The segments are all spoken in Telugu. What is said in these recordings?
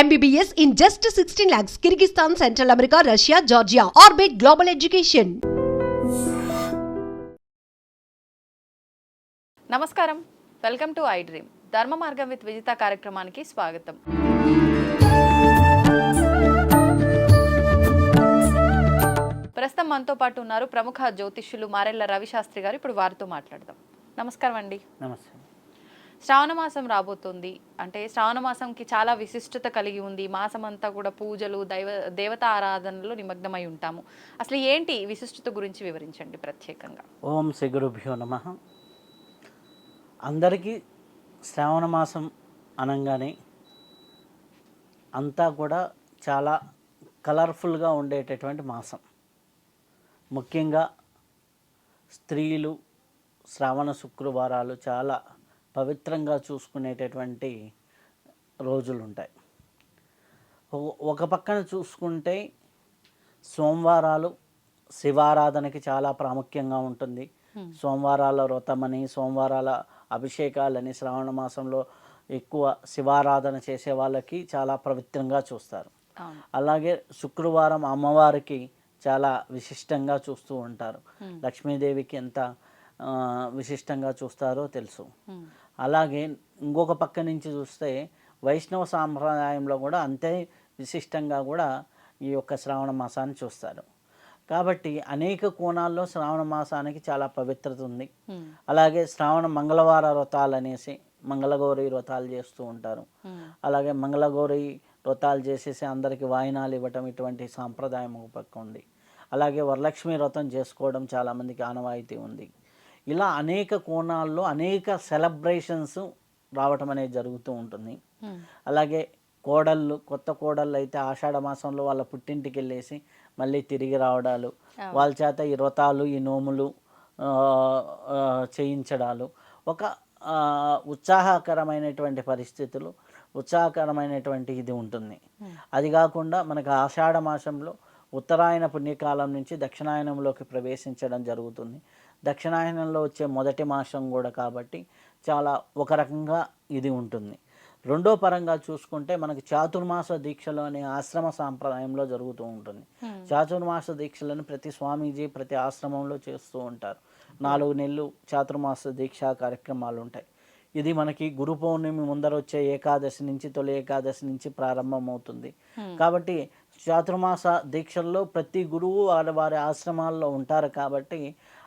MBBS in just 16 lakhs, Kyrgyzstan, Central America, Russia, Georgia. Orbit Global Education. నమస్కారం. Welcome to I dream Dharma Margam with Vijitha కార్యక్రమానికి స్వాగతం. ప్రస్తుతం మనతో పాటు ఉన్నారు ప్రముఖ జ్యోతిష్యులు మారెళ్ళ రవిశాస్త్రి గారు. ఇప్పుడు వారితో మాట్లాడదాం. నమస్కారం అండి. నమస్తే. శ్రావణ మాసం రాబోతుంది. అంటే శ్రావణ మాసంకి చాలా విశిష్టత కలిగి ఉంది. మాసం అంతా కూడా పూజలు దైవ దేవత ఆరాధనలో నిమగ్నమై ఉంటాము. అసలు ఏంటి విశిష్టత గురించి వివరించండి ప్రత్యేకంగా. ఓం శ్రీ గురుభ్యో నమ. అందరికీ శ్రావణ మాసం అనగానే అంతా కూడా చాలా కలర్ఫుల్గా ఉండేటటువంటి మాసం. ముఖ్యంగా స్త్రీలు శ్రావణ శుక్రవారాలు చాలా పవిత్రంగా చూసుకునేటటువంటి రోజులు ఉంటాయి ఒక- పక్కన చూసుకుంటే సోమవారాలు శివారాధనకి చాలా ప్రాముఖ్యంగా ఉంటుంది. సోమవారాల వ్రతమని సోమవారాల అభిషేకాలని శ్రావణ మాసంలో ఎక్కువ శివారాధన చేసే వాళ్ళకి చాలా పవిత్రంగా చూస్తారు. అలాగే శుక్రవారం అమ్మవారికి చాలా విశిష్టంగా చూస్తూ ఉంటారు. లక్ష్మీదేవికి ఎంత విశిష్టంగా చూస్తారో తెలుసు. అలాగే ఇంకొక పక్క నుంచి చూస్తే వైష్ణవ సాంప్రదాయంలో కూడా అంతే విశిష్టంగా కూడా ఈ యొక్క శ్రావణ మాసాన్ని చూస్తారు కాబట్టి అనేక కోణాల్లో శ్రావణ మాసానికి చాలా పవిత్రత ఉంది. అలాగే శ్రావణ మంగళవార వ్రతాలు అనేసి మంగళగౌరి వ్రతాలు చేస్తూ ఉంటారు. అలాగే మంగళగౌరి వ్రతాలు చేసేసి అందరికి వాయినాలు ఇవ్వటం ఇటువంటి సాంప్రదాయం ఒక పక్క ఉంది అలాగే వరలక్ష్మి వ్రతం చేసుకోవడం చాలామందికి ఆనవాయితీ ఉంది ఇలా అనేక కోణాల్లో అనేక సెలబ్రేషన్స్ రావటం అనేది జరుగుతూ ఉంటుంది. అలాగే కోడళ్ళు కొత్త కోడళ్ళు అయితే ఆషాఢ మాసంలో వాళ్ళ పుట్టింటికి వెళ్ళేసి మళ్ళీ తిరిగి రావడాలు వాళ్ళ చేత ఈ వ్రతాలు ఈ నోములు చేయించడాలు. ఒక ఉత్సాహకరమైనటువంటి పరిస్థితులు ఉత్సాహకరమైనటువంటి ఇది ఉంటుంది. అది కాకుండా మనకు ఆషాఢ మాసంలో ఉత్తరాయణ పుణ్యకాలం నుంచి దక్షిణాయనంలోకి ప్రవేశించడం జరుగుతుంది. దక్షిణాయనంలో వచ్చే మొదటి మాసం కూడా కాబట్టి చాలా ఒక రకంగా ఇది ఉంటుంది. రెండో పరంగా చూసుకుంటే మనకి చాతుర్మాస దీక్షలు అనే ఆశ్రమ సాంప్రదాయంలో జరుగుతూ ఉంటుంది. చాతుర్మాస దీక్షలను ప్రతి స్వామీజీ ప్రతి ఆశ్రమంలో చేస్తూ ఉంటారు. నాలుగు నెలలు చాతుర్మాస దీక్షా కార్యక్రమాలు ఉంటాయి. ఇది మనకి గురు పౌర్ణమి ముందర వచ్చే ఏకాదశి నుంచి తొలి ఏకాదశి నుంచి ప్రారంభమవుతుంది. కాబట్టి చాతుర్మాస దీక్షల్లో ప్రతి గురువు వారి వారి ఆశ్రమాల్లో ఉంటారు కాబట్టి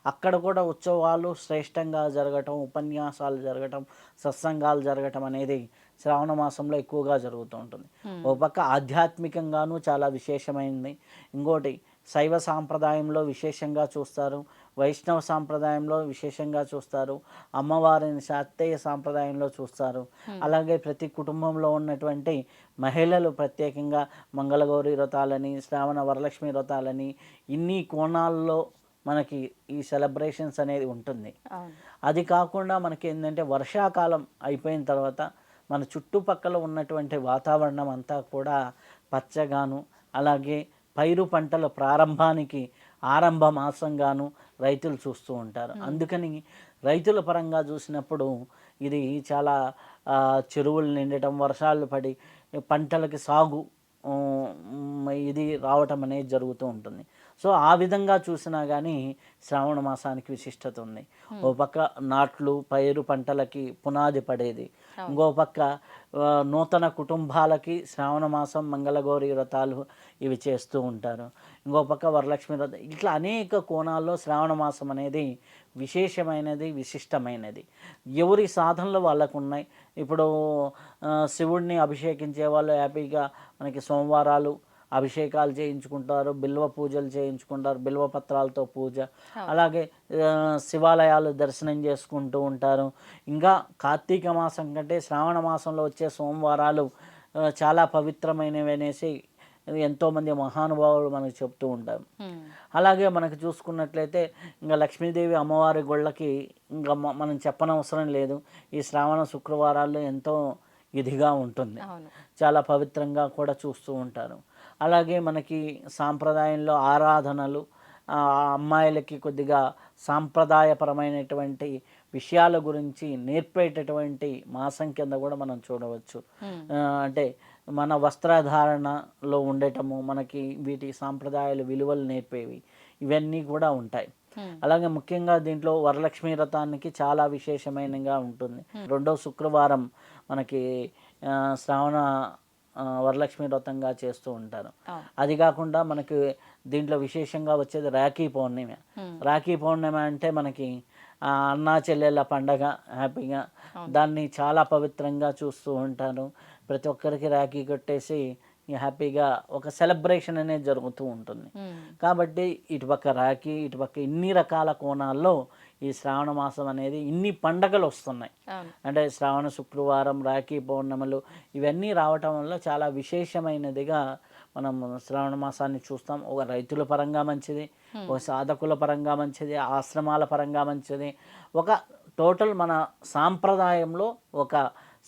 అక్కడ కూడా ఉత్సవాలు శ్రేష్టంగా జరగటం ఉపన్యాసాలు జరగటం సత్సంగాలు జరగటం అనేది శ్రావణ మాసంలో ఎక్కువగా జరుగుతూ ఉంటుంది. ఒక పక్క ఆధ్యాత్మికంగానూ చాలా విశేషమైంది. ఇంకోటి శైవ సాంప్రదాయంలో విశేషంగా చూస్తారు. వైష్ణవ సాంప్రదాయంలో విశేషంగా చూస్తారు. అమ్మవారిని శాక్తేయ సాంప్రదాయంలో చూస్తారు. అలాగే ప్రతి కుటుంబంలో ఉన్నటువంటి మహిళలు ప్రత్యేకంగా మంగళగౌరి వ్రతాలని శ్రావణ వరలక్ష్మి వ్రతాలని ఇన్ని కోణాల్లో మనకి ఈ సెలబ్రేషన్స్ అనేది ఉంటుంది. అది కాకుండా మనకి ఏంటంటే వర్షాకాలం అయిపోయిన తర్వాత మన చుట్టుపక్కల ఉన్నటువంటి వాతావరణం అంతా కూడా పచ్చగాను అలాగే పైరు పంటల ప్రారంభానికి ఆరంభ మాసంగాను రైతులు చూస్తూ ఉంటారు. అందుకని రైతుల పరంగా చూసినప్పుడు ఇది చాలా చెరువులు నిండటం వర్షాలు పడి పంటలకి సాగు ఇది రావటం అనేది జరుగుతూ ఉంటుంది. సో ఆ విధంగా చూసినా కానీ శ్రావణ మాసానికి విశిష్టత ఉంది. ఓ పక్క నాట్లు పైరు పంటలకి పునాది పడేది. ఇంకో పక్క నూతన కుటుంబాలకి శ్రావణ మాసం మంగళగౌరి వ్రతాలు ఇవి చేస్తూ ఉంటారు. ఇంకో పక్క వరలక్ష్మి వ్రతం ఇట్లా అనేక కోణాల్లో శ్రావణ మాసం అనేది విశేషమైనది విశిష్టమైనది. ఎవరి సాధనలు వాళ్ళకు ఉన్నాయి ఇప్పుడు శివుడిని అభిషేకించే వాళ్ళు హ్యాపీగా మనకి సోమవారాలు అభిషేకాలు చేయించుకుంటారు బిల్వ పూజలు చేయించుకుంటారు బిల్వ పత్రాలతో పూజ. అలాగే శివాలయాలు దర్శనం చేసుకుంటూ ఉంటారు. ఇంకా కార్తీక మాసం కంటే శ్రావణ మాసంలో వచ్చే సోమవారాలు చాలా పవిత్రమైనవి అనేసి ఎంతోమంది మహానుభావులు మనకు చెప్తూ ఉంటారు. అలాగే మనకు చూసుకున్నట్లయితే ఇంకా లక్ష్మీదేవి అమ్మవారి గుళ్ళకి ఇంకా మనం చెప్పనవసరం లేదు. ఈ శ్రావణ శుక్రవారాల్లో ఎంతో ఇదిగా ఉంటుంది. చాలా పవిత్రంగా కూడా చూస్తూ ఉంటారు. అలాగే మనకి సాంప్రదాయంలో ఆరాధనలు అమ్మాయిలకి కొద్దిగా సాంప్రదాయపరమైనటువంటి విషయాల గురించి నేర్పేటటువంటి మాసం కింద కూడా మనం చూడవచ్చు. అంటే మన వస్త్రధారణలో ఉండటము మనకి వీటి సాంప్రదాయాలు విలువలు నేర్పేవి ఇవన్నీ కూడా ఉంటాయి. అలాగే ముఖ్యంగా దీంట్లో వరలక్ష్మి వ్రతానికి చాలా విశేషమైనగా ఉంటుంది. రెండో శుక్రవారం మనకి శ్రావణ వరలక్ష్మి వ్రతంగా చేస్తూ ఉంటారు. అది కాకుండా మనకి దీంట్లో విశేషంగా వచ్చేది రాఖీ పౌర్ణిమ. రాఖీ పౌర్ణిమ అంటే మనకి అన్నా చెల్లెళ్ళ పండగ హ్యాపీగా దాన్ని చాలా పవిత్రంగా చూస్తూ ఉంటారు. ప్రతి ఒక్కరికి రాఖీ కట్టేసి హ్యాపీగా ఒక సెలబ్రేషన్ అనేది జరుగుతూ ఉంటుంది. కాబట్టి ఇటుపక్క రాఖీ ఇటుపక్క ఇన్ని రకాల కోణాల్లో ఈ శ్రావణ మాసం అనేది ఇన్ని పండగలు వస్తున్నాయి. అంటే శ్రావణ శుక్రవారం రాఖీ పౌర్ణములు ఇవన్నీ రావటం వల్ల చాలా విశేషమైనదిగా మనం శ్రావణ మాసాన్ని చూస్తాం. ఒక రైతుల పరంగా మంచిది ఒక సాధకుల పరంగా మంచిది ఆశ్రమాల పరంగా మంచిది. ఒక టోటల్ మన సాంప్రదాయంలో ఒక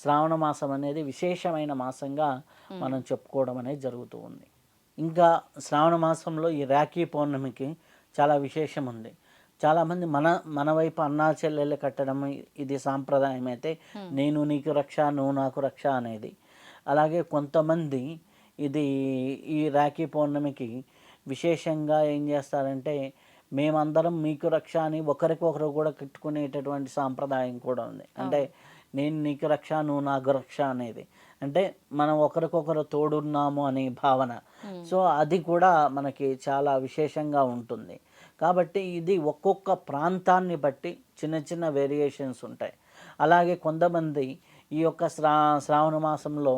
శ్రావణ మాసం అనేది విశేషమైన మాసంగా మనం చెప్పుకోవడం అనేది జరుగుతూ ఉంది. ఇంకా శ్రావణ మాసంలో ఈ రాఖీ పౌర్ణమికి చాలా విశేషం ఉంది. చాలామంది మన మన వైపు అన్నా చెల్లెళ్ళు కట్టడం ఇది సాంప్రదాయం అయితే నేను నీకు రక్ష నువ్వు నాకు రక్ష అనేది. అలాగే కొంతమంది ఇది ఈ రాఖీ పౌర్ణమికి విశేషంగా ఏం చేస్తారంటే మేమందరం మీకు రక్ష అని ఒకరికొకరు కూడా కట్టుకునేటటువంటి సాంప్రదాయం కూడా ఉంది. అంటే నేను నీకు రక్ష నువ్వు నాకు రక్ష అనేది. అంటే మనం ఒకరికొకరు తోడున్నాము అనే భావన. సో అది కూడా మనకి చాలా విశేషంగా ఉంటుంది. కాబట్టి ఇది ఒక్కొక్క ప్రాంతాన్ని బట్టి చిన్న చిన్న వేరియేషన్స్ ఉంటాయి. అలాగే కొంతమంది ఈ యొక్క శ్రా శ్రావణ మాసంలో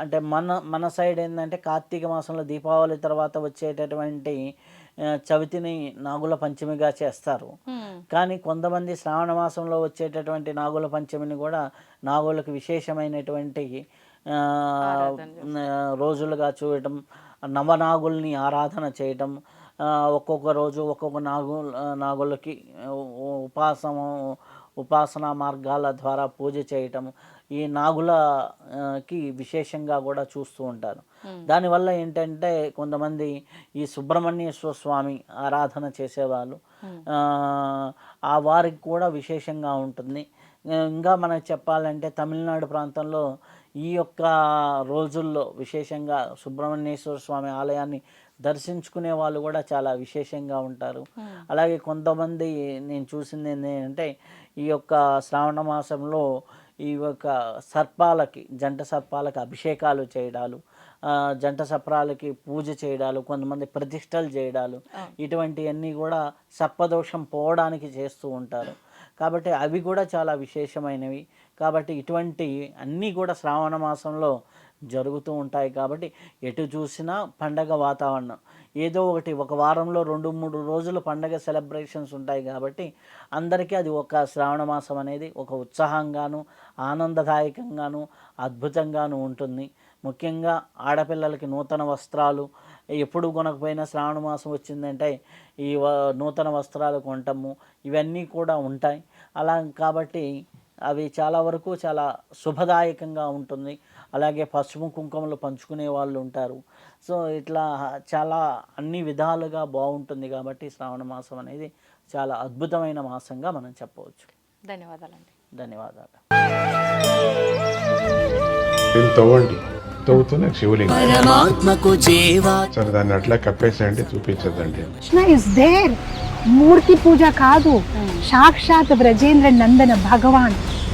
అంటే మన మన సైడ్ ఏంటంటే కార్తీక మాసంలో దీపావళి తర్వాత వచ్చేటటువంటి చవితిని నాగుల పంచమిగా చేస్తారు. కానీ కొంతమంది శ్రావణ మాసంలో వచ్చేటటువంటి నాగుల పంచమిని కూడా నాగులకు విశేషమైనటువంటి రోజులుగా చూడటం నవనాగుల్ని ఆరాధన చేయటం ఒక్కొక్క రోజు ఒక్కొక్క నాగు నాగులకి ఉ- ఉపాసము ఉపాసనా మార్గాల ద్వారా పూజ చేయటం ఈ నాగుల ఆ, కి విశేషంగా కూడా చూస్తూ ఉంటారు. దానివల్ల ఏంటంటే కొంతమంది ఈ సుబ్రహ్మణ్యేశ్వర స్వామి ఆరాధన చేసేవాళ్ళు. ఆ, వారికి కూడా విశేషంగా ఉంటుంది. ఇంకా మనకు చెప్పాలంటే తమిళనాడు ప్రాంతంలో ఈ యొక్క రోజుల్లో విశేషంగా సుబ్రహ్మణ్యేశ్వర స్వామి ఆలయాన్ని దర్శించుకునే వాళ్ళు కూడా చాలా విశేషంగా ఉంటారు. అలాగే కొంతమంది నేను చూసింది ఏంటంటే ఈ యొక్క శ్రావణ మాసంలో ఈ యొక్క సర్పాలకి జంట సర్పాలకి అభిషేకాలు చేయడాలు జంట సర్పాలకి పూజ చేయడాలు కొంతమంది ప్రతిష్టలు చేయడాలు ఇటువంటివన్నీ కూడా సర్పదోషం పోవడానికి చేస్తూ ఉంటారు. కాబట్టి అవి కూడా చాలా విశేషమైనవి. కాబట్టి ఇటువంటి అన్నీ కూడా శ్రావణ మాసంలో జరుగుతూ ఉంటాయి కాబట్టి ఎటు చూసినా పండగ వాతావరణం. ఏదో ఒకటి ఒక వారంలో రెండు మూడు రోజులు పండగ సెలబ్రేషన్స్ ఉంటాయి కాబట్టి అందరికీ అది ఒక శ్రావణ మాసం అనేది ఒక ఉత్సాహంగాను ఆనందదాయకంగాను అద్భుతంగాను ఉంటుంది. ముఖ్యంగా ఆడపిల్లలకి నూతన వస్త్రాలు ఎప్పుడు కొనకపోయినా శ్రావణ మాసం వచ్చిందంటే ఈ వ- నూతన వస్త్రాలు కొనటము ఇవన్నీ కూడా ఉంటాయి. అలా కాబట్టి అవి చాలా వరకు చాలా శుభదాయకంగా ఉంటుంది. అలాగే పసుపు కుంకుమలు పంచుకునే వాళ్ళు ఉంటారు. సో ఇట్లా చాలా అన్ని విధాలుగా బాగుంటుంది కాబట్టి శ్రావణ మాసం అనేది చాలా అద్భుతమైన మాసంగా మనం చెప్పవచ్చు. ధన్యవాదాలండి. ధన్యవాదాలు. దీన్ని తవ్వండి. తవ్వుతూనే శివలింగం. పరమాత్మకు చేవా సరే దాన్ని అట్లా కప్పేసేయండి చూపించదండి కృష్ణ ఇస్ దేర్ మూర్తి పూజ కాదు. సాక్షాత్ బ్రజేంద్ర నందన భగవాన్.